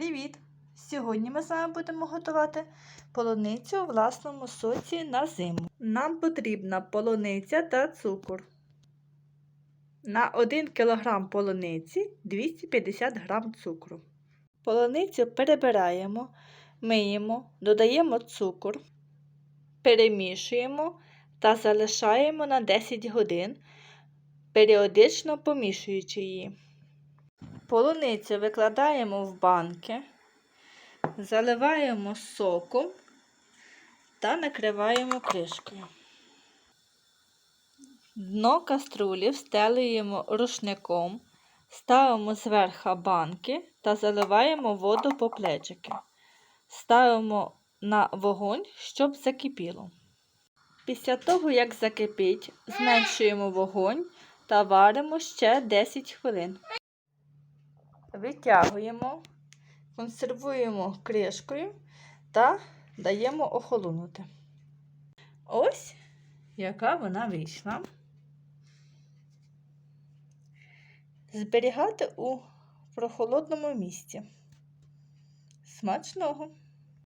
Привіт! Сьогодні ми з вами будемо готувати полуницю у власному соці на зиму. Нам потрібна полуниця та цукор. На 1 кг полуниці 250 г цукру. Полуницю перебираємо, миємо, додаємо цукор, перемішуємо та залишаємо на 10 годин, періодично помішуючи її. Полуницю викладаємо в банки, заливаємо соком та накриваємо кришкою. Дно каструлі встелюємо рушником, ставимо зверху банки та заливаємо воду по плечики. Ставимо на вогонь, щоб закипіло. Після того, як закипить, зменшуємо вогонь та варимо ще 10 хвилин. Витягуємо, консервуємо кришкою та даємо охолонути. Ось яка вона вийшла. Зберігати у прохолодному місці. Смачного!